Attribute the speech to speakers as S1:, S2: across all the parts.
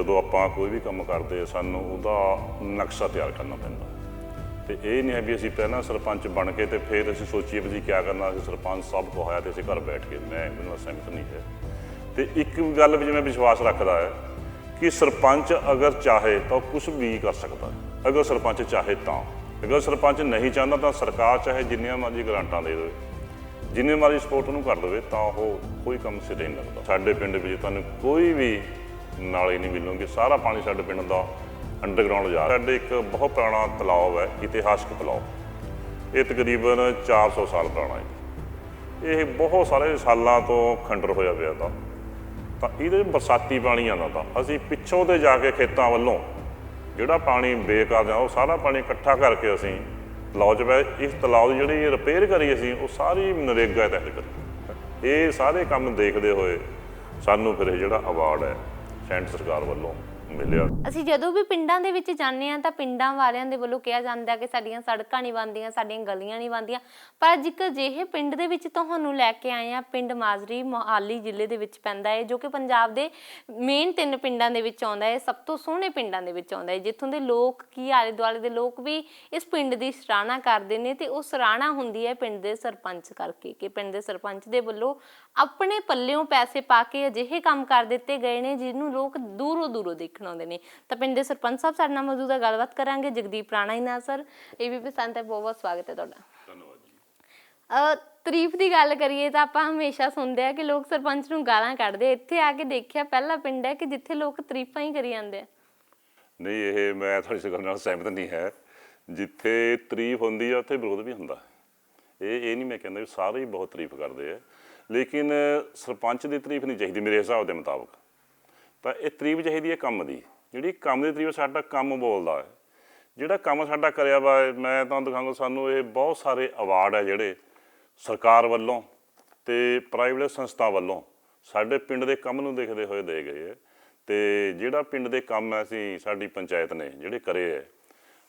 S1: ਜਦੋਂ ਆਪਾਂ ਕੋਈ ਵੀ ਕੰਮ ਕਰਦੇ ਸਾਨੂੰ ਉਹਦਾ ਨਕਸ਼ਾ ਤਿਆਰ ਕਰਨਾ ਪੈਂਦਾ। ਤੇ ਇਹ ਨਹੀਂ ਹੈ ਵੀ ਅਸੀਂ ਪਹਿਲਾਂ ਸਰਪੰਚ ਬਣ ਕੇ ਤੇ ਫਿਰ ਅਸੀਂ ਸੋਚੀਏ ਵੀ ਅਸੀਂ ਕੀ ਕਰਨਾ, ਅਸੀਂ ਸਰਪੰਚ ਸਾਹਿਬ ਕੋ ਹੋਇਆ ਤੇ ਅਸੀਂ ਘਰ ਬੈਠ ਕੇ ਮੈਂ ਇਹਨਾਂ ਸਹਿਮਤ ਨਹੀਂ ਹੈ। ਤੇ ਇੱਕ ਗੱਲ ਵੀ ਜਿਵੇਂ ਵਿਸ਼ਵਾਸ ਰੱਖਦਾ ਹੈ ਕਿ ਸਰਪੰਚ ਅਗਰ ਚਾਹੇ ਤਾਂ ਕੁਝ ਵੀ ਕਰ ਸਕਦਾ ਹੈ। ਅਗਰ ਸਰਪੰਚ ਚਾਹੇ ਤਾਂ। ਅਗਰ ਸਰਪੰਚ ਨਹੀਂ ਚਾਹੁੰਦਾ ਤਾਂ ਸਰਕਾਰ ਚਾਹੇ ਜਿੰਨੀਆਂ ਮਰਜ਼ੀ ਗ੍ਰਾਂਟਾਂ ਦੇ ਦੇਵੇ, ਜਿੰਨੇ ਮਰਜ਼ੀ ਸਪੋਰਟ ਨੂੰ ਕਰ ਦੇਵੇ, ਤਾਂ ਉਹ ਕੋਈ ਕੰਮ ਸਿਰੇ ਨਹੀਂ ਲੱਗਦਾ। ਸਾਡੇ ਪਿੰਡ ਵਿੱਚ ਤੁਹਾਨੂੰ ਕੋਈ ਵੀ ਨਾਲੇ ਨਹੀਂ ਮਿਲਣਗੇ। ਸਾਰਾ ਪਾਣੀ ਸਾਡੇ ਪਿੰਡ ਦਾ ਅੰਡਰਗਰਾਉਂਡ ਜਾ ਸਾਡੇ ਇੱਕ ਬਹੁਤ ਪੁਰਾਣਾ ਤਲਾਬ ਹੈ, ਇਤਿਹਾਸਕ ਤਲਾਬ। ਇਹ ਤਕਰੀਬਨ 400 ਸਾਲ ਪੁਰਾਣਾ ਹੈ। ਇਹ ਬਹੁਤ ਸਾਰੇ ਸਾਲਾਂ ਤੋਂ ਖੰਡਰ ਹੋਇਆ ਪਿਆ ਤਾਂ। ਤਾਂ ਇਹਦੇ ਬਰਸਾਤੀ ਪਾਣੀ ਆਉਂਦਾ ਤਾਂ। ਅਸੀਂ ਪਿੱਛੋਂ ਤੇ ਜਾ ਕੇ ਖੇਤਾਂ ਵੱਲੋਂ ਜਿਹੜਾ ਪਾਣੀ ਬੇਕਾਰ ਦਾ ਉਹ ਸਾਰਾ ਪਾਣੀ ਇਕੱਠਾ ਕਰਕੇ ਅਸੀਂ ਤਲਾਅ 'ਚ ਪਏ ਇਸ ਤਲਾਅ ਦੀ ਜਿਹੜੀ ਰਿਪੇਅਰ ਕਰੀ ਅਸੀਂ, ਉਹ ਸਾਰੀ ਨਰੇਗਾ ਤਹਿਤ ਕਰੀ। ਇਹ ਸਾਰੇ ਕੰਮ ਦੇਖਦੇ ਹੋਏ ਸਾਨੂੰ ਫਿਰ ਇਹ ਜਿਹੜਾ ਅਵਾਰਡ ਹੈ ਸੈਂਟਰ ਸਰਕਾਰ ਵੱਲੋਂ ਮਿਲਿਆ।
S2: ਅਸੀਂ ਜਦੋਂ ਵੀ ਪਿੰਡਾਂ ਦੇ ਵਿੱਚ ਜਾਂਦੇ ਆ ਤਾਂ ਪਿੰਡਾਂ ਵਾਲਿਆਂ ਦੇ ਵੱਲੋਂ ਕਿਹਾ ਜਾਂਦਾ ਕਿ ਸਾਡੀਆਂ ਸੜਕਾਂ ਨਹੀਂ ਬਣਦੀਆਂ, ਸਾਡੀਆਂ ਗਲੀਆਂ ਨਹੀਂ ਬਣਦੀਆਂ। ਪਰ ਅੱਜ ਇੱਕ ਪਿੰਡ ਦੇ ਵਿੱਚ ਤੁਹਾਨੂੰ ਲੈ ਕੇ ਆਏ ਆ ਪਿੰਡ ਮਾਜ਼ਰੀ, ਮੋਹਾਲੀ ਜ਼ਿਲ੍ਹੇ ਦੇ ਵਿੱਚ ਪੈਂਦਾ ਹੈ, ਜੋ ਕਿ ਪੰਜਾਬ ਦੇ ਮੇਨ ਤਿੰਨ ਪਿੰਡਾਂ ਦੇ ਵਿੱਚ ਆਉਂਦਾ ਹੈ, ਸਭ ਤੋਂ ਸੋਹਣੇ ਪਿੰਡਾਂ ਦੇ ਵਿੱਚ ਆਉਂਦਾ ਹੈ। ਜਿੱਥੋਂ ਦੇ ਲੋਕ ਕੀ ਆਲੇ ਦੁਆਲੇ ਦੇ ਲੋਕ ਵੀ ਇਸ ਪਿੰਡ ਦੀ ਸਰਾਹਨਾ ਕਰਦੇ ਨੇ ਤੇ ਉਹ ਸਰਾਹਣਾ ਹੁੰਦੀ ਹੈ ਪਿੰਡ ਦੇ ਸਰਪੰਚ ਕਰਕੇ ਕਿ ਪਿੰਡ ਦੇ ਸਰਪੰਚ ਦੇ ਵੱਲੋਂ ਆਪਣੇ ਪੱਲਿਓਂ ਪੈਸੇ ਪਾ ਕੇ ਅਜਿਹੇ ਕੰਮ ਕਰ ਦਿੱਤੇ ਗਏ ਨੇ ਜਿਹਨੂੰ ਲੋਕ ਦੂਰੋਂ ਦੂਰੋਂ ਦੇਖਣ ਆਉਂਦੇ ਨੇ। ਤਾਂ ਪਿੰਡ ਦੇ ਸਰਪੰਚ ਸਾਹਿਬ ਸਾਡੇ ਨਾਲ ਮੌਜੂਦ ਹੈ ਗੱਲਬਾਤ ਕਰਾਂਗੇ। ਜਗਦੀਪ ਰਾਣਾ ਜੀ ਨਾਲ ਸਰ। ਏਬੀਪੀ ਸੰਤ ਹੈ ਬਹੁਤ ਬਹੁਤ ਸਵਾਗਤ ਹੈ ਤੁਹਾਡਾ।
S1: ਧੰਨਵਾਦ ਜੀ।
S2: ਅ ਤਾਰੀਫ ਦੀ ਗੱਲ ਕਰੀਏ ਤਾਂ ਆਪਾਂ ਹਮੇਸ਼ਾ ਸੁਣਦੇ ਆ ਕਿ ਲੋਕ ਸਰਪੰਚ ਨੂੰ ਗਾਲਾਂ ਕੱਢਦੇ ਆ। ਇੱਥੇ ਆ ਕੇ ਦੇਖਿਆ ਪਹਿਲਾ ਪਿੰਡ ਹੈ ਕਿ ਜਿੱਥੇ ਲੋਕ ਤਾਰੀਫਾਂ ਹੀ ਕਰੀ ਜਾਂਦੇ ਆ।
S1: ਨਹੀਂ ਇਹ ਮੈਂ ਤੁਹਾਡੀ ਇਸ ਗੱਲ ਨਾਲ ਸਹਿਮਤ ਨਹੀਂ ਹੈ। ਜਿੱਥੇ ਤਾਰੀਫ ਹੁੰਦੀ ਹੈ ਉੱਥੇ ਵਿਰੋਧ ਵੀ ਹੁੰਦਾ। ਇਹ ਇਹ ਨਹੀਂ ਮੈਂ ਕਹਿੰਦਾ ਸਾਰੇ ਹੀ ਬਹੁਤ ਤਾਰੀਫ ਕਰਦੇ ਆ। ਲੇਕਿਨ ਸਰਪੰਚ ਦੀ ਤਾਰੀਫ ਨਹੀਂ ਚਾਹੀਦੀ ਮੇਰੇ ਹਿਸਾਬ ਦੇ ਮੁਤਾਬਕ। ਤਾਂ ਇਹ ਤਾਰੀਫ ਚਾਹੀਦੀ ਹੈ ਕੰਮ ਦੀ। ਜਿਹੜੀ ਕੰਮ ਦੀ ਤਾਰੀਫ ਸਾਡਾ ਕੰਮ ਬੋਲਦਾ ਹੈ। ਜਿਹੜਾ ਕੰਮ ਸਾਡਾ ਕਰਿਆ ਵਾ, ਮੈਂ ਤੁਹਾਨੂੰ ਦਿਖਾਉਂਗਾ ਸਾਨੂੰ ਇਹ ਬਹੁਤ ਸਾਰੇ ਅਵਾਰਡ ਹੈ ਜਿਹੜੇ ਸਰਕਾਰ ਵੱਲੋਂ ਤੇ ਪ੍ਰਾਈਵੇਟ ਸੰਸਥਾ ਵੱਲੋਂ ਸਾਡੇ ਪਿੰਡ ਦੇ ਕੰਮ ਨੂੰ ਦੇਖਦੇ ਹੋਏ ਦੇ ਗਏ ਹੈ। ਤੇ ਜਿਹੜਾ ਪਿੰਡ ਦੇ ਕੰਮ ਹੈ ਅਸੀਂ, ਸਾਡੀ ਪੰਚਾਇਤ ਨੇ ਜਿਹੜੇ ਕਰੇ ਹੈ,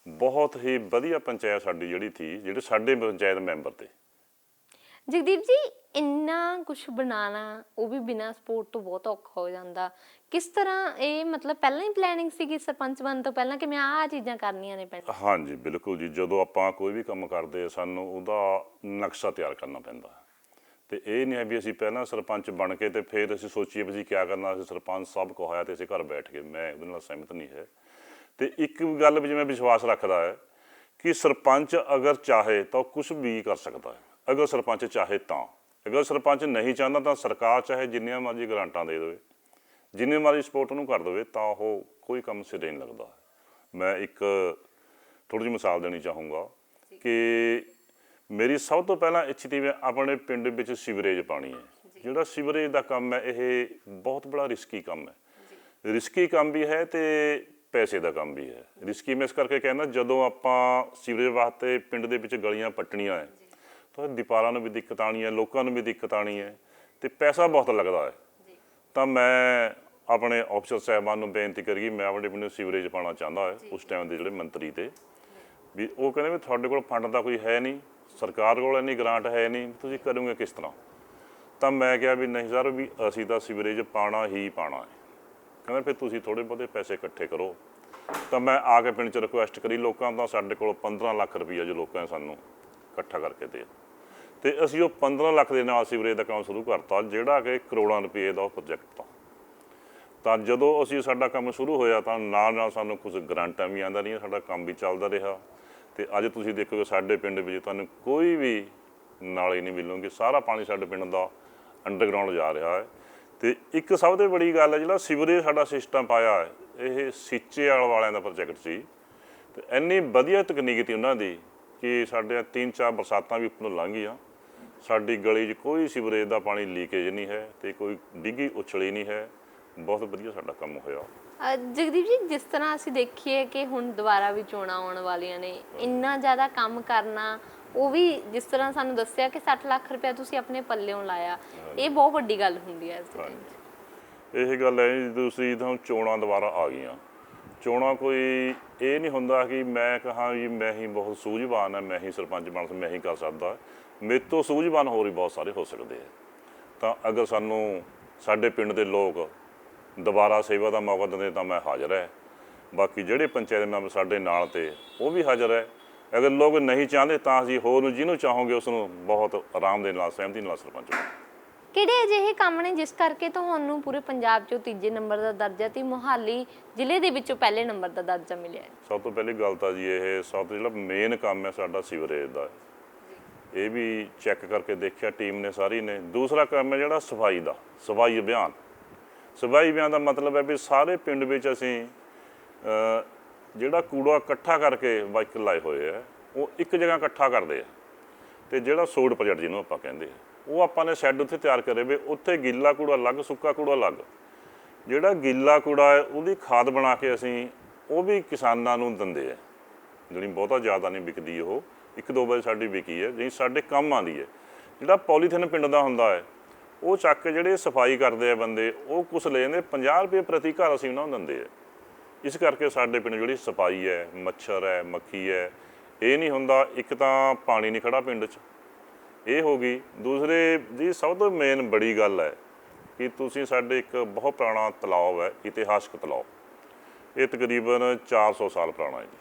S1: ਬਹੁਤ ਹੀ ਵਧੀਆ ਪੰਚਾਇਤ ਸਾਡੀ ਜਿਹੜੀ ਥੀ, ਜਿਹੜੇ ਸਾਡੇ ਪੰਚਾਇਤ ਮੈਂਬਰ ਤੇ।
S2: ਜਗਦੀਪ ਜੀ, ਇੰਨਾ ਕੁਝ ਬਣਾਉਣਾ, ਉਹ ਵੀ ਬਿਨਾਂ ਸਪੋਰਟ ਤੋਂ ਬਹੁਤ ਔਖਾ ਹੋ ਜਾਂਦਾ। ਕਿਸ ਤਰ੍ਹਾਂ ਇਹ ਮਤਲਬ ਪਹਿਲਾਂ ਹੀ ਪਲੈਨਿੰਗ ਸੀਗੀ ਸਰਪੰਚ ਬਣਨ ਤੋਂ ਪਹਿਲਾਂ ਕਿ ਮੈਂ ਆਹ ਚੀਜ਼ਾਂ ਕਰਨੀਆਂ ਨੇ ਪਿੰਡ
S1: ਹਾਂਜੀ, ਬਿਲਕੁਲ ਜੀ। ਜਦੋਂ ਆਪਾਂ ਕੋਈ ਵੀ ਕੰਮ ਕਰਦੇ ਸਾਨੂੰ ਉਹਦਾ ਨਕਸ਼ਾ ਤਿਆਰ ਕਰਨਾ ਪੈਂਦਾ ਹੈ। ਤੇ ਇਹ ਨਹੀਂ ਹੈ ਵੀ ਅਸੀਂ ਪਹਿਲਾਂ ਸਰਪੰਚ ਬਣ ਕੇ ਤੇ ਫਿਰ ਅਸੀਂ ਸੋਚੀਏ ਵੀ ਅਸੀਂ ਕੀ ਕਰਨਾ, ਅਸੀਂ ਸਰਪੰਚ ਸਾਹਿਬ ਕੋ ਹੋਇਆ ਤੇ ਅਸੀਂ ਘਰ ਬੈਠ ਕੇ, ਮੈਂ ਉਹਦੇ ਨਾਲ ਸਹਿਮਤ ਨਹੀਂ ਹੈ। ਤੇ ਇੱਕ ਗੱਲ ਵੀ ਜਿਵੇਂ ਵਿਸ਼ਵਾਸ ਰੱਖਦਾ ਹੈ ਕਿ ਸਰਪੰਚ ਅਗਰ ਚਾਹੇ ਤਾਂ ਕੁਝ ਵੀ ਕਰ ਸਕਦਾ ਹੈ। ਅਗਰ ਸਰਪੰਚ ਚਾਹੇ ਤਾਂ। ਅਗਰ ਸਰਪੰਚ ਨਹੀਂ ਚਾਹੁੰਦਾ ਤਾਂ ਸਰਕਾਰ ਚਾਹੇ ਜਿੰਨੀਆਂ ਮਰਜ਼ੀ ਗ੍ਰਾਂਟਾਂ ਦੇ ਦੇਵੇ। ਜਿੰਨੇ ਮਰਜ਼ੀ ਸਪੋਰਟ ਨੂੰ ਕਰ ਦੇਵੇ ਤਾਂ ਉਹ ਕੋਈ ਕੰਮ ਸਿਰੇ ਨਹੀਂ ਲੱਗਦਾ। ਮੈਂ ਇੱਕ ਥੋੜੀ ਜਿਹੀ ਮਿਸਾਲ ਦੇਣੀ ਚਾਹੂੰਗਾ ਕਿ ਮੇਰੀ ਸਭ ਤੋਂ ਪਹਿਲਾਂ ਇੱਛਾ ਤੀ ਆਪਣੇ ਪਿੰਡ ਵਿੱਚ ਸੀਵਰੇਜ ਪਾਣੀ ਹੈ। ਜਿਹੜਾ ਸੀਵਰੇਜ ਦਾ ਕੰਮ ਹੈ ਇਹ ਬਹੁਤ ਬੜਾ ਰਿਸਕੀ ਕੰਮ ਹੈ। ਰਿਸਕੀ ਕੰਮ ਵੀ ਹੈ ਤੇ ਪੈਸੇ ਦਾ ਕੰਮ ਵੀ ਹੈ। ਰਿਸਕੀ ਮੈਂ ਇਸ ਕਰਕੇ ਕਹਿੰਦਾ ਜਦੋਂ ਆਪਾਂ ਸੀਵਰੇਜ ਵਾਸਤੇ ਪਿੰਡ ਦੇ ਵਿੱਚ ਗਲੀਆਂ ਪੱਟਣੀਆਂ ਹੈ ਤਾਂ ਦੀਪਾਰਾਂ ਨੂੰ ਵੀ ਦਿੱਕਤ ਆਣੀ ਹੈ ਲੋਕਾਂ ਨੂੰ ਵੀ ਦਿੱਕਤ ਆਣੀ ਹੈ ਤੇ ਪੈਸਾ ਬਹੁਤ ਲੱਗਦਾ ਹੈ। ਤਾਂ ਮੈਂ ਆਪਣੇ ਅਫਸਰ ਸਾਹਿਬਾਨ ਨੂੰ ਬੇਨਤੀ ਕਰੀ ਮੈਂ ਆਪਣੇ ਪਿੰਡ ਨੂੰ ਸੀਵਰੇਜ ਪਾਣਾ ਚਾਹੁੰਦਾ ਹੈ ਉਸ ਟਾਈਮ ਦੇ ਜਿਹੜੇ ਮੰਤਰੀ ਤੇ। ਵੀ ਉਹ ਕਹਿੰਦੇ ਵੀ ਤੁਹਾਡੇ ਕੋਲ ਫੰਡ ਤਾਂ ਕੋਈ ਹੈ ਨਹੀਂ ਸਰਕਾਰ ਕੋਲ ਇੰਨੀ ਗ੍ਰਾਂਟ ਹੈ ਨਹੀਂ ਤੁਸੀਂ ਕਰੋਗੇ ਕਿਸ ਤਰ੍ਹਾਂ? ਤਾਂ ਮੈਂ ਕਿਹਾ ਵੀ ਨਹੀਂ ਸਰ ਵੀ ਅਸੀਂ ਤਾਂ ਸੀਵਰੇਜ ਪਾਣਾ ਹੀ ਪਾਣਾ ਹੈ। ਕਹਿੰਦੇ ਫਿਰ ਤੁਸੀਂ ਥੋੜੇ ਬਹੁਤੇ ਪੈਸੇ ਇਕੱਠੇ ਕਰੋ। ਤਾਂ ਮੈਂ ਆ ਕੇ ਪਿੰਡ 'ਚ ਰਿਕੁਐਸਟ ਕਰੀ ਲੋਕਾਂ ਦਾ ਸਾਡੇ ਕੋਲ 15 ਲੱਖ ਰੁਪਈਆ ਜੋ ਲੋਕਾਂ ਨੇ ਸਾਨੂੰ ਇਕੱਠਾ ਕਰਕੇ ਦੇ ਤੇ ਅਸੀਂ ਉਹ 15 ਲੱਖ ਦੇ ਨਾਲ ਸੀਵਰੇਜ ਦਾ ਕੰਮ ਸ਼ੁਰੂ ਕਰਤਾ, ਜਿਹੜਾ ਕਿ ਕਰੋੜਾਂ ਰੁਪਏ ਦਾ ਉਹ ਪ੍ਰੋਜੈਕਟ ਤਾਂ। ਤਾਂ ਜਦੋਂ ਅਸੀਂ ਸਾਡਾ ਕੰਮ ਸ਼ੁਰੂ ਹੋਇਆ, ਤਾਂ ਨਾਲ ਨਾਲ ਸਾਨੂੰ ਕੁਝ ਗ੍ਰਾਂਟਾਂ ਵੀ ਆਉਂਦਾ ਰਹੀਆਂ, ਸਾਡਾ ਕੰਮ ਵੀ ਚੱਲਦਾ ਰਿਹਾ। ਤੇ ਅੱਜ ਤੁਸੀਂ ਦੇਖੋਗੇ ਸਾਡੇ ਪਿੰਡ ਵਿੱਚ ਤੁਹਾਨੂੰ ਕੋਈ ਵੀ ਨਾਲੇ ਨਹੀਂ ਮਿਲਣਗੇ, ਸਾਰਾ ਪਾਣੀ ਸਾਡੇ ਪਿੰਡ ਦਾ ਅੰਡਰਗਰਾਉਂਡ ਜਾ ਰਿਹਾ ਹੈ। ਤੇ ਇੱਕ ਸਭ ਤੋਂ ਬੜੀ ਗੱਲ ਹੈ, ਜਿਹੜਾ ਸੀਵਰੇਜ ਸਾਡਾ ਸਿਸਟਮ ਪਾਇਆ ਹੈ, ਇਹ ਸੀਚੇ ਵਾਲ ਵਾਲਿਆਂ ਦਾ ਪ੍ਰੋਜੈਕਟ ਸੀ। ਤੇ ਇੰਨੀ ਵਧੀਆ ਤਕਨੀਕ ਸੀ ਉਹਨਾਂ ਦੀ ਕਿ ਸਾਡੇ ਤਿੰਨ ਚਾਰ ਬਰਸਾਤਾਂ ਵੀ ਉੱਪਰੋਂ ਲੰਘ ਗਈਆਂ। ਸਾਡੀ ਗਲੀ 'ਚ ਕੋਈ ਸੀਵਰੇਜ ਦਾ ਪਾਣੀ ਲੀਕੇਜ ਨਹੀਂ ਹੈ ਤੇ ਕੋਈ ਡਿੱਗੀ ਉਛਲੀ ਨਹੀਂ ਹੈ। ਬਹੁਤ ਵਧੀਆ ਸਾਡਾ ਕੰਮ ਹੋਇਆ।
S2: ਜਗਦੀਪ ਜੀ ਜਿਸ ਤਰ੍ਹਾਂ ਅਸੀਂ ਦੇਖੀਏ ਕਿ ਹੁਣ ਦੁਬਾਰਾ ਵੀ ਚੋਣਾਂ ਆਉਣ ਵਾਲੀਆਂ ਨੇ ਇੰਨਾ ਜ਼ਿਆਦਾ ਕੰਮ ਕਰਨਾ ਉਹ ਵੀ ਜਿਸ ਤਰ੍ਹਾਂ ਸਾਨੂੰ ਦੱਸਿਆ ਕਿ 60 ਲੱਖ ਰੁਪਇਆ ਤੁਸੀਂ ਆਪਣੇ ਪੱਲਿਓਂ ਲਾਇਆ ਇਹ ਬਹੁਤ ਵੱਡੀ ਗੱਲ ਹੁੰਦੀ ਹੈ ਇਸ
S1: ਇਹ ਗੱਲ ਹੈ ਜੀ ਦੂਸਰੀ ਤਾਂ ਚੋਣਾਂ ਦੁਬਾਰਾ ਆ ਗਈਆਂ। ਚੋਣਾਂ ਕੋਈ ਇਹ ਨਹੀਂ ਹੁੰਦਾ ਕਿ ਮੈਂ ਕਹਾਂ ਵੀ ਮੈਂ ਹੀ ਬਹੁਤ ਸੂਝਵਾਨ ਹਾਂ, ਮੈਂ ਹੀ ਸਰਪੰਚ ਬਣ ਸਕਦਾ, ਮੈਂ ਹੀ ਕਰ ਸਕਦਾ। ਮੇਰੇ ਤੋਂ ਸੂਝਵਾਨ ਹੋਰ ਵੀ ਬਹੁਤ ਸਾਰੇ ਹੋ ਸਕਦੇ ਆ। ਤਾਂ ਅਗਰ ਸਾਨੂੰ ਸਾਡੇ ਪਿੰਡ ਦੇ ਲੋਕ ਦੁਬਾਰਾ ਸੇਵਾ ਦਾ ਮੌਕਾ ਦਿੰਦੇ ਤਾਂ ਮੈਂ ਹਾਜ਼ਰ ਹੈ। ਬਾਕੀ ਜਿਹੜੇ ਪੰਚਾਇਤ ਮੈਂਬਰ ਸਾਡੇ ਨਾਲ ਤੇ, ਉਹ ਵੀ ਹਾਜ਼ਰ ਹੈ। ਅਗਰ ਲੋਕ ਨਹੀਂ ਚਾਹੁੰਦੇ ਤਾਂ ਅਸੀਂ ਹੋਰ ਨੂੰ ਜਿਹਨੂੰ ਚਾਹੋਗੇ ਉਸ ਨੂੰ ਬਹੁਤ ਆਰਾਮ ਦੇ ਨਾਲ, ਸਹਿਮਤੀ ਨਾਲ ਸਰਪੰਚ ਬਣਾਵਾਂਗੇ।
S2: ਕਿਹੜੇ ਅਜਿਹੇ ਕੰਮ ਨੇ ਜਿਸ ਕਰਕੇ ਤੁਹਾਨੂੰ ਪੂਰੇ ਪੰਜਾਬ 'ਚੋਂ ਤੀਜੇ ਨੰਬਰ ਦਾ ਦਰਜਾ ਤੇ ਮੁਹਾਲੀ ਜ਼ਿਲ੍ਹੇ ਦੇ ਵਿੱਚੋਂ ਪਹਿਲੇ ਨੰਬਰ ਦਾ ਦਰਜਾ ਮਿਲਿਆ ਹੈ?
S1: ਸਭ ਤੋਂ ਪਹਿਲੀ ਗੱਲ ਤਾਂ ਜੀ ਇਹ ਸਭ ਤੋਂ ਜਿਹੜਾ ਮੇਨ ਕੰਮ ਹੈ ਸਾਡਾ ਸੀਵਰੇਜ ਦਾ। ਇਹ ਵੀ ਚੈੱਕ ਕਰਕੇ ਦੇਖਿਆ ਟੀਮ ਨੇ ਸਾਰੀ ਨੇ। ਦੂਸਰਾ ਕੰਮ ਹੈ ਜਿਹੜਾ ਸਫ਼ਾਈ ਦਾ, ਸਫ਼ਾਈ ਅਭਿਆਨ। ਸਫ਼ਾਈ ਅਭਿਆਨ ਦਾ ਮਤਲਬ ਹੈ ਵੀ ਸਾਰੇ ਪਿੰਡ ਵਿੱਚ ਅਸੀਂ ਜਿਹੜਾ ਕੂੜਾ ਇਕੱਠਾ ਕਰਕੇ ਬਾਈਕ ਲਾਏ ਹੋਏ ਆ, ਉਹ ਇੱਕ ਜਗ੍ਹਾ ਇਕੱਠਾ ਕਰਦੇ ਆ। ਤੇ ਜਿਹੜਾ ਸੋਡ ਪ੍ਰੋਜੈਕਟ ਜਿਹਨੂੰ ਆਪਾਂ ਕਹਿੰਦੇ ਆ। ਉਹ ਆਪਾਂ ਨੇ ਸ਼ੈੱਡ ਉੱਥੇ ਤਿਆਰ ਕਰੇ ਵੇ ਉੱਥੇ ਗਿੱਲਾ ਕੂੜਾ ਅਲੱਗ, ਸੁੱਕਾ ਕੂੜਾ ਅਲੱਗ। ਜਿਹੜਾ ਗਿੱਲਾ ਕੂੜਾ ਹੈ, ਉਹਦੀ ਖਾਦ ਬਣਾ ਕੇ ਅਸੀਂ ਉਹ ਵੀ ਕਿਸਾਨਾਂ ਨੂੰ ਦਿੰਦੇ ਆ। ਜਿਹੜੀ ਬਹੁਤਾ ਜ਼ਿਆਦਾ ਨਹੀਂ ਵਿਕਦੀ ਉਹ, ਇੱਕ ਦੋ ਵਾਰ ਸਾਡੀ ਵਿਕੀ ਹੈ, ਜਿਹੜੀ ਸਾਡੇ ਕੰਮ ਆਉਂਦੀ ਹੈ। ਜਿਹੜਾ ਪੋਲੀਥੀਨ ਪਿੰਡ ਦਾ ਹੁੰਦਾ ਹੈ, ਉਹ ਚੱਕ ਕੇ ਜਿਹੜੇ ਸਫ਼ਾਈ ਕਰਦੇ ਆ ਬੰਦੇ, ਉਹ ਕੁਛ ਲੈ ਜਾਂਦੇ 50 ਰੁਪਏ ਪ੍ਰਤੀ ਘਰ ਅਸੀਂ ਉਹਨਾਂ ਨੂੰ ਦਿੰਦੇ ਆ। ਇਸ ਕਰਕੇ ਸਾਡੇ ਪਿੰਡ ਜਿਹੜੀ ਸਫ਼ਾਈ ਹੈ, ਮੱਛਰ ਹੈ, ਮੱਖੀ ਹੈ, ਇਹ ਨਹੀਂ ਹੁੰਦਾ, ਇੱਕ ਤਾਂ ਪਾਣੀ ਨਹੀਂ ਖੜਾ ਪਿੰਡ 'ਚ। ਇਹ ਹੋ ਗਈ। ਦੂਸਰੇ ਜੀ ਸਭ ਤੋਂ ਮੇਨ ਬੜੀ ਗੱਲ ਹੈ ਕਿ ਤੁਸੀਂ ਸਾਡੇ ਇੱਕ ਬਹੁਤ ਪੁਰਾਣਾ ਤਲਾਬ ਹੈ, ਇਤਿਹਾਸਕ ਤਲਾਬ। ਇਹ ਤਕਰੀਬਨ 400 ਸਾਲ ਪੁਰਾਣਾ ਹੈ ਜੀ।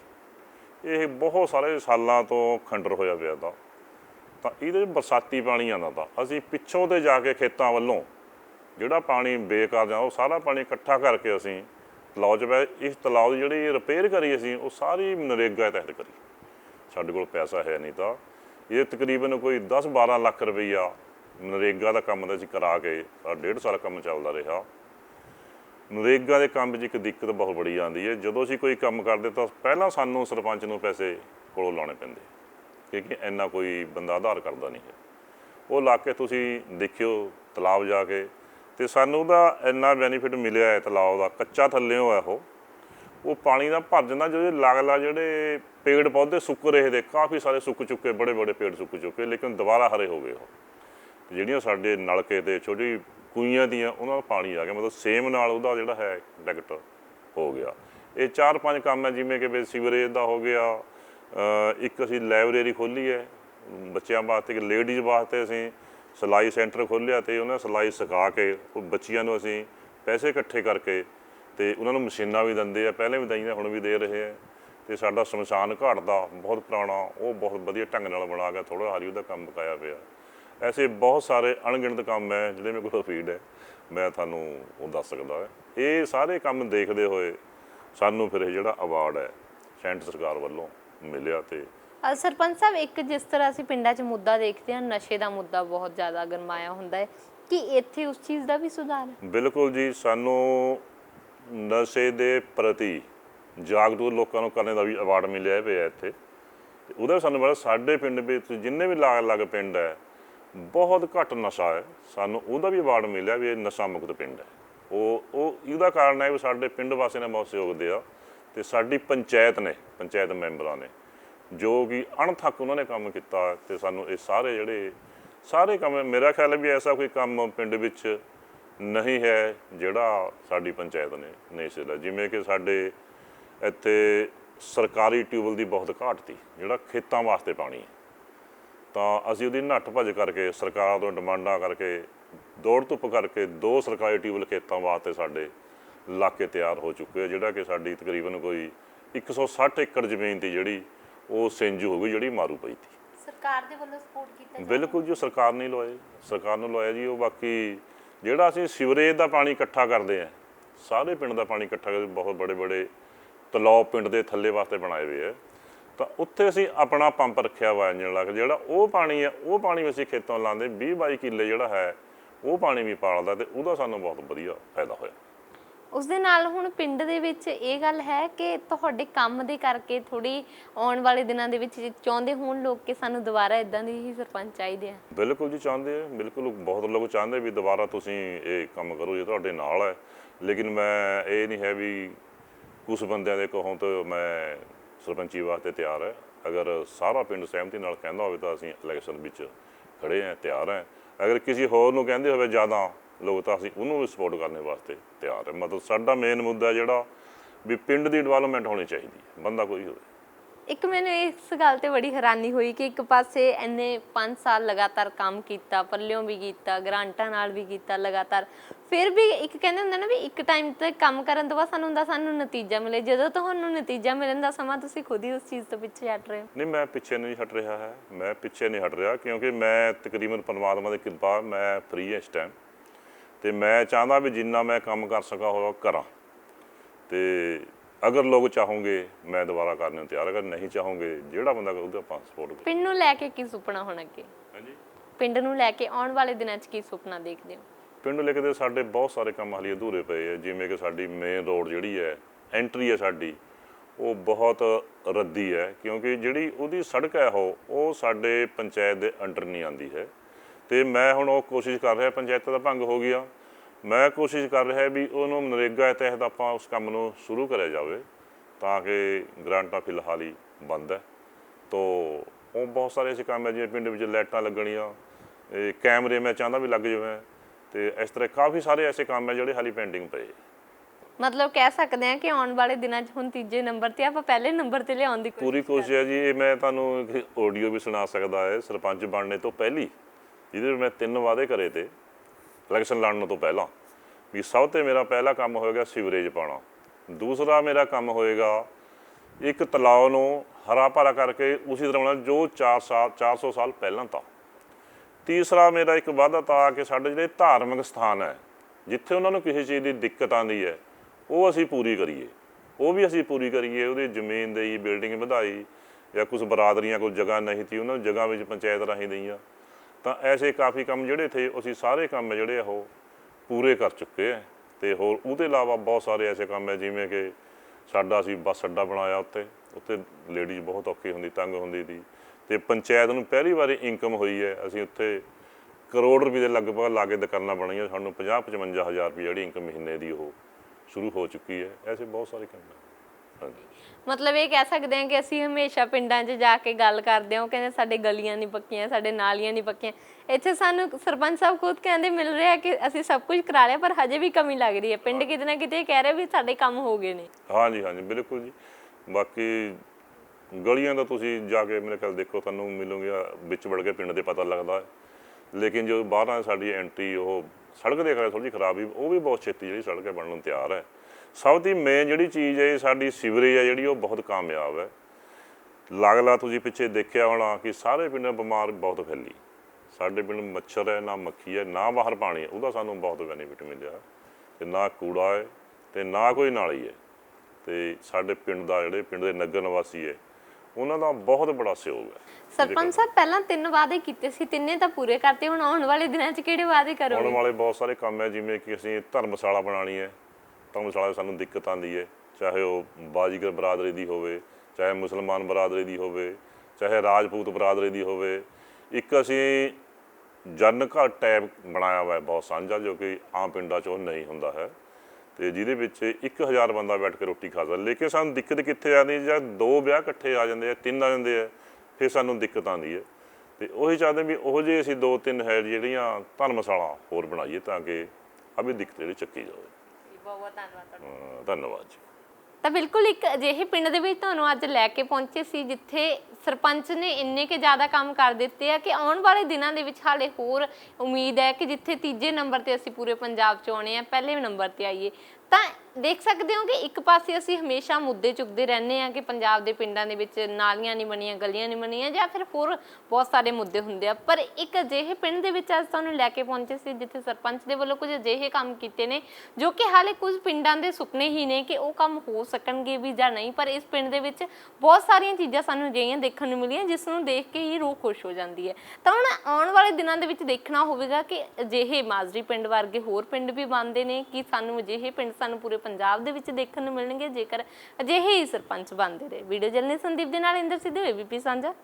S1: ਇਹ ਬਹੁਤ ਸਾਰੇ ਸਾਲਾਂ ਤੋਂ ਖੰਡਰ ਹੋਇਆ ਪਿਆ ਦਾ ਤਾਂ ਇਹਦੇ ਬਰਸਾਤੀ ਪਾਣੀ ਆਉਂਦਾ ਤਾ। ਅਸੀਂ ਪਿੱਛੋਂ ਤੇ ਜਾ ਕੇ ਖੇਤਾਂ ਵੱਲੋਂ ਜਿਹੜਾ ਪਾਣੀ ਬੇਕਾਰ ਜਾਂਦਾ ਉਹ ਸਾਰਾ ਪਾਣੀ ਇਕੱਠਾ ਕਰਕੇ ਅਸੀਂ ਤਲਾਬ 'ਚ ਪੈ ਇਸ ਤਲਾਬ ਦੀ ਜਿਹੜੀ ਰਿਪੇਅਰ ਕਰੀ ਅਸੀਂ, ਉਹ ਸਾਰੀ ਨਰੇਗਾ ਤਹਿਤ ਕਰੀ। ਸਾਡੇ ਕੋਲ ਪੈਸਾ ਹੈ ਨਹੀਂ ਤਾਂ। ਇਹ ਤਕਰੀਬਨ ਕੋਈ 10-12 ਲੱਖ ਰੁਪਈਆ ਨਰੇਗਾ ਦਾ ਕੰਮ ਦਾ ਅਸੀਂ ਕਰਾ ਕੇ, ਸਾਡਾ ਡੇਢ ਸਾਲ ਕੰਮ ਚੱਲਦਾ ਰਿਹਾ। ਨਰੇਗਾ ਦੇ ਕੰਮ ਵਿੱਚ ਇੱਕ ਦਿੱਕਤ ਬਹੁਤ ਬੜੀ ਆਉਂਦੀ ਹੈ। ਜਦੋਂ ਅਸੀਂ ਕੋਈ ਕੰਮ ਕਰਦੇ ਤਾਂ ਪਹਿਲਾਂ ਸਾਨੂੰ ਸਰਪੰਚ ਨੂੰ ਪੈਸੇ ਕੋਲੋਂ ਲਾਉਣੇ ਪੈਂਦੇ, ਕਿਉਂਕਿ ਇੰਨਾ ਕੋਈ ਬੰਦਾ ਆਧਾਰ ਕਰਦਾ ਨਹੀਂ ਹੈ। ਉਹ ਲਾ ਕੇ ਤੁਸੀਂ ਦੇਖਿਓ ਤਲਾਬ ਜਾ ਕੇ, ਤੇ ਸਾਨੂੰ ਉਹਦਾ ਇੰਨਾ ਬੈਨੀਫਿਟ ਮਿਲਿਆ ਹੈ ਤਲਾਬ ਦਾ, ਕੱਚਾ ਥੱਲਿਓ ਹੈ ਉਹ। ਉਹ ਪਾਣੀ ਦਾ ਭਰ ਜਾਂਦਾ ਜਿਹੜੇ ਲੱਗ ਲੱਗ ਜਿਹੜੇ ਪੇੜ ਪੌਦੇ ਸੁੱਕ ਰਹੇ ਦੇ, ਕਾਫੀ ਸਾਰੇ ਸੁੱਕ ਚੁੱਕੇ, ਬੜੇ ਬੜੇ ਪੇੜ ਸੁੱਕ ਚੁੱਕੇ, ਲੇਕਿਨ ਦੁਬਾਰਾ ਹਰੇ ਹੋ ਗਏ ਉਹ। ਤੇ ਜਿਹੜੀਆਂ ਸਾਡੇ ਨਲਕੇ ਤੇ ਛੋਟੀ ਕੁਈਆਂ ਦੀਆਂ, ਉਹਨਾਂ ਦਾ ਪਾਣੀ ਆ ਗਿਆ, ਮਤਲਬ ਸੇਮ ਨਾਲ ਉਹਦਾ ਜਿਹੜਾ ਹੈ ਡੈਕਟ ਹੋ ਗਿਆ। ਇਹ ਚਾਰ ਪੰਜ ਕੰਮ ਹੈ, ਜਿਵੇਂ ਕਿ ਵੀ ਸੀਵਰੇਜ ਦਾ ਹੋ ਗਿਆ ਇੱਕ ਅਸੀਂ ਲਾਇਬ੍ਰੇਰੀ ਖੋਲੀ ਹੈ, ਬੱਚਿਆਂ ਵਾਸਤੇ ਕਿ ਲੇਡੀਜ਼ ਵਾਸਤੇ ਅਸੀਂ ਸਿਲਾਈ ਸੈਂਟਰ ਖੋਲ੍ਹਿਆ ਤੇ ਉਹਨਾਂ ਸਿਲਾਈ ਸਿਖਾ ਕੇ, ਉਹ ਬੱਚੀਆਂ ਨੂੰ ਅਸੀਂ ਪੈਸੇ ਇਕੱਠੇ ਕਰਕੇ ਤੇ ਉਹਨਾਂ ਨੂੰ ਮਸ਼ੀਨਾਂ ਵੀ ਦਿੰਦੇ ਆ ਪਹਿਲੇ ਵੀ ਦਈਆਂ ਹੁਣ ਵੀ ਦੇ ਰਹੇ ਆ। ਤੇ ਸਾਡਾ ਸ਼ਮਸ਼ਾਨ ਘਾਟ ਦਾ ਬਹੁਤ ਪੁਰਾਣਾ ਉਹ ਬਹੁਤ ਵਧੀਆ ਢੰਗ ਨਾਲ ਬਣਾ ਕੇ ਥੋੜਾ ਹਾਰੀ ਉਹਦਾ ਕੰਮ ਬਕਾਇਆ ਪਿਆ। ਐਸੇ ਬਹੁਤ ਸਾਰੇ ਅਣਗਿਣਤ ਕੰਮ ਹੈ ਜਿਹੜੇ ਮੇਰੇ ਕੋਲ ਫੀਡ ਹੈ। ਮੈਂ ਤੁਹਾਨੂੰ ਉਹ ਦੱਸ ਸਕਦਾ ਹੈ। ਇਹ ਸਾਰੇ ਕੰਮ ਦੇਖਦੇ ਹੋਏ ਸਾਨੂੰ ਫਿਰ ਇਹ ਜਿਹੜਾ ਅਵਾਰਡ ਹੈ ਸੈਂਟਰ ਸਰਕਾਰ ਵੱਲੋਂ ਮਿਲਿਆ ਤੇ
S2: ਸਰਪੰਚ ਸਾਹਿਬ ਇੱਕ ਜਿਸ ਤਰ੍ਹਾਂ ਅਸੀਂ ਪਿੰਡਾਂ 'ਚ ਮੁੱਦਾ ਦੇਖਦੇ ਹਾਂ ਨਸ਼ੇ ਦਾ ਮੁੱਦਾ ਬਹੁਤ ਜ਼ਿਆਦਾ ਗਰਮਾਇਆ ਹੁੰਦਾ ਹੈ ਕਿ ਇੱਥੇ ਉਸ ਚੀਜ਼ ਦਾ ਵੀ ਸੁਧਾਰ ਹੈ?
S1: ਬਿਲਕੁਲ ਜੀ ਸਾਨੂੰ ਨਸ਼ੇ ਦੇ ਪ੍ਰਤੀ ਜਾਗਰੂਕ ਲੋਕਾਂ ਨੂੰ ਕਰਨੇ ਦਾ ਵੀ ਅਵਾਰਡ ਮਿਲਿਆ ਪਿਆ ਇੱਥੇ। ਤੇ ਉਹਦਾ ਵੀ ਸਾਨੂੰ ਬੜਾ, ਸਾਡੇ ਪਿੰਡ ਵਿੱਚ ਜਿੰਨੇ ਵੀ ਲਾਗ ਲਾਗ ਪਿੰਡ ਹੈ, ਬਹੁਤ ਘੱਟ ਨਸ਼ਾ ਹੈ। ਸਾਨੂੰ ਉਹਦਾ ਵੀ ਅਵਾਰਡ ਮਿਲਿਆ ਵੀ ਇਹ ਨਸ਼ਾ ਮੁਕਤ ਪਿੰਡ ਹੈ। ਉਹ ਉਹ, ਇਹਦਾ ਕਾਰਨ ਹੈ ਵੀ ਸਾਡੇ ਪਿੰਡ ਵਾਸੀਆਂ ਨੇ ਬਹੁਤ ਸਹਿਯੋਗ ਦਿਆ ਤੇ ਸਾਡੀ ਪੰਚਾਇਤ ਨੇ, ਪੰਚਾਇਤ ਮੈਂਬਰਾਂ ਨੇ, ਜੋ ਕਿ ਅਣਥੱਕ ਉਹਨਾਂ ਨੇ ਕੰਮ ਕੀਤਾ ਤੇ ਸਾਨੂੰ ਇਹ ਸਾਰੇ ਜਿਹੜੇ, ਸਾਰੇ ਕੰਮ, ਮੇਰਾ ਖਿਆਲ ਹੈ ਵੀ ਐਸਾ ਕੋਈ ਕੰਮ ਪਿੰਡ ਵਿੱਚ ਨਹੀਂ ਹੈ ਜਿਹੜਾ ਸਾਡੀ ਪੰਚਾਇਤ ਨੇ ਨਹੀਂ ਸਿਲਾ ਜਿਵੇਂ ਕਿ ਸਾਡੇ ਇੱਥੇ ਸਰਕਾਰੀ ਟਿਊਬਲ ਦੀ ਬਹੁਤ ਘਾਟ ਸੀ ਜਿਹੜਾ ਖੇਤਾਂ ਵਾਸਤੇ ਪਾਣੀ ਹੈ। ਤਾਂ ਅਸੀਂ ਉਹਦੀ ਨੱਠ ਭੱਜ ਕਰਕੇ ਸਰਕਾਰ ਤੋਂ ਡਿਮਾਂਡਾਂ ਕਰਕੇ ਦੌੜ ਧੁੱਪ ਕਰਕੇ ਦੋ ਸਰਕਾਰੀ ਟਿਊਬਲ ਖੇਤਾਂ ਵਾਸਤੇ ਸਾਡੇ ਇਲਾਕੇ ਤਿਆਰ ਹੋ ਚੁੱਕੇ ਆ ਜਿਹੜਾ ਕਿ ਸਾਡੀ ਤਕਰੀਬਨ ਕੋਈ 160 ਏਕੜ ਜ਼ਮੀਨ ਦੀ ਜਿਹੜੀ ਉਹ ਸਿੰਜ ਹੋ ਗਈ ਜਿਹੜੀ ਮਾਰੂ ਪਈ ਸੀ।
S2: ਸਰਕਾਰ ਦੇ ਵੱਲੋਂ ਸਪੋਰਟ ਕੀਤਾ
S1: ਬਿਲਕੁਲ ਜੀ ਸਰਕਾਰ ਨੇ ਲਵਾਏ। ਸਰਕਾਰ ਨੂੰ ਲਵਾਇਆ ਜੀ ਉਹ ਬਾਕੀ ਜਿਹੜਾ ਅਸੀਂ ਸੀਵਰੇਜ ਦਾ ਪਾਣੀ ਇਕੱਠਾ ਕਰਦੇ ਆ ਸਾਰੇ ਪਿੰਡ ਦਾ ਪਾਣੀ ਇਕੱਠਾ ਕਰਦੇ ਬਹੁਤ ਬੜੇ ਬੜੇ ਤਲਾਬ ਪਿੰਡ ਦੇ ਥੱਲੇ ਵਾਸਤੇ ਬਣਾਏ ਹੋਏ ਆ। ਤਾਂ ਉੱਥੇ ਅਸੀਂ ਆਪਣਾ ਪੰਪ ਰੱਖਿਆ ਵਾ ਇੰਜਣ ਲਾ ਕੇ, ਜਿਹੜਾ ਉਹ ਪਾਣੀ ਹੈ ਉਹ ਪਾਣੀ ਵੀ ਅਸੀਂ ਖੇਤੋਂ ਲਾਉਂਦੇ 20 22 ਕਿੱਲੇ ਜਿਹੜਾ ਹੈ, ਉਹ ਪਾਣੀ ਵੀ ਪਾਲਦਾ ਤੇ ਉਹਦਾ ਸਾਨੂੰ ਬਹੁਤ ਵਧੀਆ ਫਾਇਦਾ ਹੋਇਆ।
S2: ਉਸ ਦੇ ਨਾਲ ਹੁਣ ਪਿੰਡ ਦੇ ਵਿੱਚ ਇਹ ਗੱਲ ਹੈ ਕਿ ਤੁਹਾਡੇ ਕੰਮ ਦੇ ਕਰਕੇ ਥੋੜੀ ਆਉਣ ਵਾਲੇ ਦਿਨਾਂ ਦੇ ਵਿੱਚ ਚਾਹੁੰਦੇ ਹੋਣ ਲੋਕ ਕਿ ਸਾਨੂੰ ਦੁਬਾਰਾ ਇਦਾਂ ਦੇ ਹੀ ਸਰਪੰਚ ਚਾਹੀਦੇ ਆ।
S1: ਬਿਲਕੁਲ ਜੀ ਚਾਹੁੰਦੇ ਆ, ਬਿਲਕੁਲ ਬਹੁਤ ਲੋਕ ਚਾਹੁੰਦੇ ਵੀ ਦੁਬਾਰਾ ਤੁਸੀਂ ਇਹ ਕੰਮ ਕਰੋ ਜੇ ਤੁਹਾਡੇ ਨਾਲ ਹੈ। ਲੇਕਿਨ ਮੈਂ ਇਹ ਨਹੀਂ ਹੈ ਵੀ ਕੁਝ ਬੰਦਿਆਂ ਦੇ ਕਹੋਂ ਤੋਂ ਮੈਂ ਸਰਪੰਚੀ ਵਾਸਤੇ ਤਿਆਰ ਹੈ। ਅਗਰ ਸਾਰਾ ਪਿੰਡ ਸਹਿਮਤੀ ਨਾਲ ਕਹਿੰਦਾ ਹੋਵੇ ਤਾਂ ਅਸੀਂ ਇਲੈਕਸ਼ਨ ਵਿੱਚ ਖੜੇ ਹਾਂ, ਤਿਆਰ ਹਾਂ। ਅਗਰ ਕਿਸੇ ਹੋਰ ਨੂੰ ਕਹਿੰਦੇ ਹੋਵੇ ਜ਼ਿਆਦਾ ਲੋਕ ਤਾਂ ਅਸੀਂ ਉਹਨੂੰ ਵੀ ਸਪੋਰਟ ਕਰਨ ਵਾਸਤੇ ਤਿਆਰ ਹੈ। ਮਤਲਬ ਸਾਡਾ ਮੇਨ ਮੁੱਦਾ ਜਿਹੜਾ ਵੀ ਪਿੰਡ ਦੀ ਡਿਵੈਲਪਮੈਂਟ ਹੋਣੀ ਚਾਹੀਦੀ ਹੈ ਬੰਦਾ ਕੋਈ ਹੋਵੇ।
S2: ਇੱਕ ਮੈਨੂੰ ਇਸ ਗੱਲ ਤੇ ਬੜੀ ਹੈਰਾਨੀ ਹੋਈ ਕਿ ਇੱਕ ਪਾਸੇ ਇੰਨੇ 5 ਸਾਲ ਲਗਾਤਾਰ ਕੰਮ ਕੀਤਾ ਪੱਲਿਓਂ ਵੀ ਕੀਤਾ ਗ੍ਰਾਂਟਾਂ ਨਾਲ ਵੀ ਕੀਤਾ ਲਗਾਤਾਰ ਫਿਰ ਵੀ ਇੱਕ ਕਹਿੰਦੇ ਹੁੰਦਾ ਨਾ ਵੀ ਇੱਕ ਟਾਈਮ ਤੇ ਕੰਮ ਕਰਨ ਤੋਂ ਬਾਅਦ ਸਾਨੂੰ ਹੁੰਦਾ ਸਾਨੂੰ ਨਤੀਜਾ ਮਿਲੇ। ਜਦੋਂ ਤੁਹਾਨੂੰ ਨਤੀਜਾ ਮਿਲਣ ਦਾ ਸਮਾਂ ਤੁਸੀਂ ਖੁਦ ਹੀ ਉਸ ਚੀਜ਼ ਤੋਂ ਪਿੱਛੇ ਹਟ ਰਹੇ ਹੋ।
S1: ਨਹੀਂ ਮੈਂ ਪਿੱਛੇ ਨਹੀਂ ਹਟ ਰਿਹਾ ਹੈ। ਮੈਂ ਪਿੱਛੇ ਨਹੀਂ ਹਟ ਰਿਹਾ ਕਿਉਂਕਿ ਮੈਂ ਤਕਰੀਬਨ ਪਰਮਾਤਮਾ ਦੀ ਕਿਰਪਾ ਮੈਂ ਫ੍ਰੀ ਹਾਂ ਇਸ ਟਾਈਮ ਤੇ ਮੈਂ ਚਾਹੁੰਦਾ ਵੀ ਜਿੰਨਾ ਮੈਂ ਕੰਮ ਕਰ ਸਕਾਂ ਉਹ ਕਰਾਂ। ਤੇ ਅਗਰ ਲੋਕ ਚਾਹੋਗੇ ਮੈਂ ਦੁਬਾਰਾ ਕਰਨ ਨੂੰ ਤਿਆਰ ਹਾਂ। ਅਗਰ ਨਹੀਂ ਚਾਹੋਗੇ ਜਿਹੜਾ ਬੰਦਾ ਉਹਦੇ ਆਪਾਂ ਸਪੋਰਟ ਕਰਾਂਗੇ।
S2: ਪਿੰਡ ਨੂੰ ਲੈ ਕੇ ਕੀ ਸੁਪਨਾ ਹੋਣਾ ਅੱਗੇ?
S1: ਹਾਂਜੀ।
S2: ਪਿੰਡ ਨੂੰ ਲੈ ਕੇ ਆਉਣ ਵਾਲੇ ਦਿਨਾਂ 'ਚ ਕੀ ਸੁਪਨਾ ਦੇਖਦੇ ਹੋ?
S1: ਪਿੰਡ ਲੈ ਕੇ ਤੇ ਸਾਡੇ ਬਹੁਤ ਸਾਰੇ ਕੰਮ ਹਾਲੀ ਅਧੂਰੇ ਪਏ ਆ। ਜਿਵੇਂ ਕਿ ਸਾਡੀ ਮੇਨ ਰੋਡ ਜਿਹੜੀ ਹੈ ਐਂਟਰੀ ਹੈ ਸਾਡੀ ਉਹ ਬਹੁਤ ਰੱਦੀ ਹੈ। ਕਿਉਂਕਿ ਜਿਹੜੀ ਉਹਦੀ ਸੜਕ ਹੈ ਉਹ ਉਹ ਸਾਡੇ ਪੰਚਾਇਤ ਦੇ ਅੰਡਰ ਨਹੀਂ ਆਂਦੀ ਹੈ। ਤੇ ਮੈਂ ਹੁਣ ਉਹ ਕੋਸ਼ਿਸ਼ ਕਰ ਰਿਹਾ ਪੰਚਾਇਤ ਦਾ ਭੰਗ ਹੋ ਗਿਆ। ਮੈਂ ਕੋਸ਼ਿਸ਼ ਕਰ ਰਿਹਾ ਵੀ ਉਹਨੂੰ ਨਰੇਗਾ ਦੇ ਤਹਿਤ ਆਪਾਂ ਉਸ ਕੰਮ ਨੂੰ ਸ਼ੁਰੂ ਕਰਿਆ ਜਾਵੇ ਤਾਂ ਕਿ ਗ੍ਰਾਂਟਾਂ ਫਿਲਹਾਲ ਹੀ ਬੰਦ ਹੈ। ਤੋ ਉਹ ਬਹੁਤ ਸਾਰੇ ਐਸੇ ਕੰਮ ਹੈ ਜਿਵੇਂ ਪਿੰਡ ਵਿੱਚ ਲਾਈਟਾਂ ਲੱਗਣੀਆਂ ਇਹ ਕੈਮਰੇ ਮੈਂ ਚਾਹੁੰਦਾ ਵੀ ਲੱਗ ਜਾਵੇ ਤੇ ਇਸ ਤਰ੍ਹਾਂ ਕਾਫੀ ਸਾਰੇ ਐਸੇ ਕੰਮ ਹੈ ਜਿਹੜੇ ਹਾਲੀ ਪੈਂਡਿੰਗ ਪਏ।
S2: ਮਤਲਬ ਕਹਿ ਸਕਦੇ ਹਾਂ ਕਿ ਆਉਣ ਵਾਲੇ ਦਿਨਾਂ 'ਚ ਹੁਣ ਤੀਜੇ ਨੰਬਰ ਤੇ ਆਪਾਂ ਪਹਿਲੇ ਨੰਬਰ ਤੇ ਲਿਆਉਣ ਦੀ
S1: ਪੂਰੀ ਕੋਸ਼ਿਸ਼ ਹੈ ਜੀ ਇਹ ਮੈਂ ਤੁਹਾਨੂੰ ਆਡੀਓ ਵੀ ਸੁਣਾ ਸਕਦਾ ਹੈ ਸਰਪੰਚ ਬਣਨੇ ਤੋਂ ਪਹਿਲੀ। ਜਿਹਦੇ ਵਿੱਚ ਮੈਂ ਤਿੰਨ ਵਾਅਦੇ ਕਰੇ ਤੇ ਇਲੈਕਸ਼ਨ ਲੜਨ ਤੋਂ ਪਹਿਲਾਂ ਵੀ ਸਭ ਤੋਂ ਮੇਰਾ ਪਹਿਲਾ ਕੰਮ ਹੋਏਗਾ ਸੀਵਰੇਜ ਪਾਉਣਾ। ਦੂਸਰਾ ਮੇਰਾ ਕੰਮ ਹੋਏਗਾ ਇੱਕ ਤਲਾਅ ਨੂੰ ਹਰਾ ਭਰਾ ਕਰਕੇ ਉਸੇ ਤਰ੍ਹਾਂ ਬਣਾਉਣਾ ਜੋ 4 ਸਾਲ 400 ਸਾਲ ਪਹਿਲਾਂ ਤਾਂ। ਤੀਸਰਾ ਮੇਰਾ ਇੱਕ ਵਾਅਦਾ ਤਾਂ ਕਿ ਸਾਡੇ ਜਿਹੜੇ ਧਾਰਮਿਕ ਸਥਾਨ ਹੈ, ਜਿੱਥੇ ਉਹਨਾਂ ਨੂੰ ਕਿਸੇ ਚੀਜ਼ ਦੀ ਦਿੱਕਤ ਆਉਂਦੀ ਹੈ, ਉਹ ਅਸੀਂ ਪੂਰੀ ਕਰੀਏ। ਉਹ ਵੀ ਅਸੀਂ ਪੂਰੀ ਕਰੀਏ, ਉਹਦੀ ਜ਼ਮੀਨ ਦੇਈ ਬਿਲਡਿੰਗ ਵਧਾਈ ਜਾਂ ਕੁਝ ਬਰਾਦਰੀਆਂ, ਕੋਈ ਜਗ੍ਹਾ ਨਹੀਂ ਸੀ, ਉਹਨਾਂ ਨੂੰ ਜਗ੍ਹਾ ਵਿੱਚ ਪੰਚਾਇਤ ਰਾਹੀਂ ਦਈਆਂ। ਤਾਂ ਐਸੇ ਕਾਫੀ ਕੰਮ ਜਿਹੜੇ ਥੇ, ਅਸੀਂ ਸਾਰੇ ਕੰਮ ਜਿਹੜੇ ਆ ਉਹ ਪੂਰੇ ਕਰ ਚੁੱਕੇ ਆ। ਤੇ ਹੋਰ ਉਹਦੇ ਇਲਾਵਾ ਬਹੁਤ ਸਾਰੇ ਐਸੇ ਕੰਮ ਹੈ ਜਿਵੇਂ ਕਿ ਸਾਡਾ ਅਸੀਂ ਬੱਸ ਅੱਡਾ ਬਣਾਇਆ ਉੱਤੇ ਉੱਤੇ ਲੇਡੀਜ਼ ਬਹੁਤ ਔਖੀ ਹੁੰਦੀ, ਤੰਗ ਹੁੰਦੀ ਸੀ। ਤੇ ਪੰਚਾਇਤ ਨੂੰ ਪਹਿਲੀ ਵਾਰੀ ਇਨਕਮ ਹੋਈ ਹੈ। ਅਸੀਂ ਉੱਥੇ ਕਰੋੜ ਰੁਪਏ ਦੇ ਲਗਭਗ ਲਾਗੇ ਦੁਕਾਨਾਂ ਬਣਾਈਆਂ ਸਾਨੂੰ 50 55 ਹਜ਼ਾਰ ਰੁਪਏ ਜਿਹੜੀ ਇਨਕਮ ਮਹੀਨੇ ਦੀ ਉਹ ਸ਼ੁਰੂ ਹੋ ਚੁੱਕੀ ਹੈ। ਐਸੇ ਬਹੁਤ ਸਾਰੇ ਕੰਮ ਹੈ
S2: ਮਤਲਬ ਇਹ ਕਹਿ ਸਕਦੇ ਹਾਂ ਕਿ ਅਸੀਂ ਹਮੇਸ਼ਾ ਪਿੰਡਾਂ 'ਚ ਜਾ ਕੇ ਗੱਲ ਕਰਦੇ ਹਾਂ ਉਹ ਕਹਿੰਦੇ ਸਾਡੇ ਗਲੀਆਂ ਨਹੀਂ ਪੱਕੀਆਂ ਸਾਡੇ ਨਾਲੀਆਂ ਨਹੀਂ ਪੱਕੀਆਂ। ਇੱਥੇ ਸਾਨੂੰ ਸਰਪੰਚ ਸਾਹਿਬ ਖੁਦ ਕਹਿੰਦੇ ਮਿਲ ਰਿਹਾ ਕਿ ਅਸੀਂ ਸਭ ਕੁਝ ਕਰਾ ਲਿਆ ਪਰ ਹਜੇ ਵੀ ਕਮੀ ਲੱਗ ਰਹੀ ਹੈ। ਪਿੰਡ ਕਿਤੇ ਨਾ ਕਿਤੇ ਕਹਿ ਰਹੇ ਵੀ ਸਾਡੇ ਕੰਮ ਹੋ ਗਏ ਨੇ।
S1: ਹਾਂਜੀ ਹਾਂਜੀ ਬਿਲਕੁਲ ਜੀ। ਬਾਕੀ ਗਲੀਆਂ ਦਾ ਤੁਸੀਂ ਜਾ ਕੇ ਮੇਰੇ ਖਿਆਲ ਦੇਖੋ ਤੁਹਾਨੂੰ ਮਿਲੋਗੇ ਵਿੱਚ ਵੜ ਕੇ ਪਿੰਡ ਦੇ ਪਤਾ ਲੱਗਦਾ ਹੈ। ਲੇਕਿਨ ਜੋ ਬਾਹਰਾਂ ਸਾਡੀ ਐਂਟਰੀ ਉਹ ਸੜਕ ਦੇ ਕਰੇ ਥੋੜੀ ਜਿਹੀ ਖਰਾਬ ਹੀ ਉਹ ਵੀ ਬਹੁਤ ਛੇਤੀ ਜਿਹੜੀ ਸੜਕ ਹੈ ਬਣਨ ਨੂੰ ਤਿਆਰ ਹੈ। ਸਭ ਤੋਂ ਮੇਨ ਜਿਹੜੀ ਚੀਜ਼ ਹੈ ਸਾਡੀ ਸੀਵਰੇਜ ਹੈ ਜਿਹੜੀ ਉਹ ਬਹੁਤ ਕਾਮਯਾਬ ਹੈ। ਲਗਲਾ ਤੁਸੀਂ ਪਿੱਛੇ ਦੇਖਿਆ ਹੋਣਾ ਕਿ ਸਾਰੇ ਪਿੰਡਾਂ ਬਿਮਾਰ ਬਹੁਤ ਫੈਲੀ। ਸਾਡੇ ਪਿੰਡ ਮੱਛਰ ਹੈ ਨਾ ਮੱਖੀ ਹੈ ਨਾ ਬਾਹਰ ਪਾਣੀ ਹੈ ਉਹਦਾ ਸਾਨੂੰ ਬਹੁਤ ਬੈਨੀਫਿਟ ਮਿਲਿਆ। ਤੇ ਨਾ ਕੂੜਾ ਹੈ ਤੇ ਨਾ ਕੋਈ ਨਾਲੀ ਹੈ। ਤੇ ਸਾਡੇ ਪਿੰਡ ਦਾ ਜਿਹੜੇ ਪਿੰਡ ਦੇ ਨਗਰ ਨਿਵਾਸੀ ਹੈ ਉਹਨਾਂ ਦਾ ਬਹੁਤ ਬੜਾ ਸਹਿਯੋਗ ਹੈ।
S2: ਸਰਪੰਚ ਸਾਹਿਬ ਪਹਿਲਾਂ ਤਿੰਨ ਵਾਅਦੇ ਕੀਤੇ ਸੀ ਤਿੰਨੇ ਤਾਂ ਪੂਰੇ ਕਰਤੇ ਹੁਣ ਆਉਣ ਵਾਲੇ ਦਿਨਾਂ 'ਚ ਕਿਹੜੇ ਵਾਅਦੇ
S1: ਆਉਣ
S2: ਕਰੋਗੇ
S1: ਵਾਲੇ ਬਹੁਤ ਸਾਰੇ ਕੰਮ ਹੈ ਜਿਵੇਂ ਕਿ ਅਸੀਂ ਧਰਮਸ਼ਾਲਾ ਬਣਾਉਣੀ ਹੈ ਧਰਮਸ਼ਾਲਾ 'ਚ ਸਾਨੂੰ ਦਿੱਕਤ ਆਉਂਦੀ ਹੈ। ਚਾਹੇ ਉਹ ਬਾਜੀਗਰ ਬਰਾਦਰੀ ਦੀ ਹੋਵੇ, ਚਾਹੇ ਮੁਸਲਮਾਨ ਬਰਾਦਰੀ ਦੀ ਹੋਵੇ, ਚਾਹੇ ਰਾਜਪੂਤ ਬਰਾਦਰੀ ਦੀ ਹੋਵੇ। ਇੱਕ ਅਸੀਂ ਜਨ ਘਰ ਟੈਬ ਬਣਾਇਆ ਹੋਇਆ ਬਹੁਤ ਸਾਂਝਾ, ਜੋ ਕਿ ਆਮ ਪਿੰਡਾਂ 'ਚ ਉਹ ਨਹੀਂ ਹੁੰਦਾ ਹੈ। ਤੇ ਜਿਹਦੇ ਵਿੱਚ 1000 ਬੰਦਾ ਬੈਠ ਕੇ ਰੋਟੀ ਖਾ ਸਕਦਾ। ਲੇਕਿਨ ਸਾਨੂੰ ਦਿੱਕਤ ਕਿੱਥੇ ਆਉਂਦੀ ਹੈ? ਜਦ ਦੋ ਵਿਆਹ ਇਕੱਠੇ ਆ ਜਾਂਦੇ ਆ, ਤਿੰਨ ਆ ਜਾਂਦੇ ਆ, ਫਿਰ ਸਾਨੂੰ ਦਿੱਕਤ ਆਉਂਦੀ ਹੈ। ਤੇ ਉਹੀ ਚਾਹੁੰਦੇ ਵੀ ਉਹੋ ਜਿਹੇ ਅਸੀਂ ਦੋ ਤਿੰਨ ਹੈ ਜਿਹੜੀਆਂ ਧਰਮਸ਼ਾਲਾ ਹੋਰ ਬਣਾਈਏ ਤਾਂ ਕਿ ਆ ਵੀ ਦਿੱਕਤ ਜਿਹੜੀ ਚੱਕੀ ਜਾਵੇ।
S2: ਬਹੁਤ ਧੰਨਵਾਦ
S1: ਅਹ ਧੰਨਵਾਦ ਜੀ।
S2: ਤਾਂ ਬਿਲਕੁਲ ਇੱਕ ਅਜਿਹੇ ਪਿੰਡ ਦੇ ਵਿੱਚ ਤੁਹਾਨੂੰ ਅੱਜ ਲੈ ਕੇ ਪਹੁੰਚੇ ਸੀ ਜਿੱਥੇ ਸਰਪੰਚ ਨੇ ਇੰਨੇ ਕੇ ਜ਼ਿਆਦਾ ਕੰਮ ਕਰ ਦਿੱਤੇ ਆ ਕਿ ਆਉਣ ਵਾਲੇ ਦਿਨਾਂ ਦੇ ਵਿੱਚ ਹਾਲੇ ਹੋਰ ਉਮੀਦ ਹੈ ਕਿ ਜਿੱਥੇ ਤੀਜੇ ਨੰਬਰ ਤੇ ਅਸੀਂ ਪੂਰੇ ਪੰਜਾਬ 'ਚ ਆਉਣੇ ਆ ਪਹਿਲੇ ਨੰਬਰ ਤੇ ਆਈਏ। ਤਾਂ ਦੇਖ ਸਕਦੇ ਹੋ ਕਿ ਇੱਕ ਪਾਸੇ ਅਸੀਂ ਹਮੇਸ਼ਾ ਮੁੱਦੇ ਚੁੱਕਦੇ ਰਹਿੰਦੇ ਆ ਕਿ ਪੰਜਾਬ ਦੇ ਪਿੰਡਾਂ ਦੇ ਵਿੱਚ ਨਾਲੀਆਂ ਨਹੀਂ ਬਣੀਆਂ, ਗਲੀਆਂ ਨਹੀਂ ਬਣੀਆਂ ਜਾਂ ਫਿਰ ਹੋਰ ਬਹੁਤ ਸਾਰੇ ਮੁੱਦੇ ਹੁੰਦੇ ਆ। ਪਰ ਇੱਕ ਅਜਿਹੇ ਪਿੰਡ ਦੇ ਵਿੱਚ ਅੱਜ ਤੁਹਾਨੂੰ ਲੈ ਕੇ ਪਹੁੰਚੇ ਸੀ ਜਿੱਥੇ ਸਰਪੰਚ ਦੇ ਵੱਲੋਂ ਕੁਝ ਅਜਿਹੇ ਕੰਮ ਕੀਤੇ ਨੇ ਜੋ ਕਿ ਹਾਲੇ ਕੁਝ ਪਿੰਡਾਂ ਦੇ ਸੁਪਨੇ ਹੀ ਨੇ ਕਿ ਉਹ ਕੰਮ ਹੋ ਸਕਣਗੇ ਵੀ ਜਾਂ ਨਹੀਂ। ਪਰ ਇਸ ਪਿੰਡ ਦੇ ਵਿੱਚ ਬਹੁਤ ਸਾਰੀਆਂ ਚੀਜ਼ਾਂ ਸਾਨੂੰ ਅਜਿਹੀਆਂ ਦੇਖਣ ਨੂੰ ਮਿਲੀਆਂ ਜਿਸ ਨੂੰ ਦੇਖ ਕੇ ਹੀ ਰੂਹ ਖੁਸ਼ ਹੋ ਜਾਂਦੀ ਹੈ। ਤਾਂ ਹੁਣ ਆਉਣ ਵਾਲੇ ਦਿਨਾਂ ਦੇ ਵਿੱਚ ਦੇਖਣਾ ਹੋਵੇਗਾ ਕਿ ਅਜਿਹੇ ਮਾਜ਼ਰੀ ਪਿੰਡ ਵਰਗੇ ਹੋਰ ਪਿੰਡ ਵੀ ਬਣਦੇ ਨੇ ਕਿ ਸਾਨੂੰ ਅਜਿਹੇ ਪਿੰਡ ਸਾਨੂੰ ਪੂਰੇ ਪੰਜਾਬ ਦੇ ਵਿੱਚ ਦੇਖਣ ਨੂੰ ਮਿਲਣਗੇ, ਜੇਕਰ ਅਜਿਹੇ ਹੀ ਸਰਪੰਚ ਬਣਦੇ ਰਹੇ। ਵੀਡੀਓ ਜਰਨਲਿਸਟ ਸੰਦੀਪ ਦੇ ਨਾਲ ਇੰਦਰ ਸਿੱਧੂ ਏਬੀਪੀ ਸਾਂਝਾ।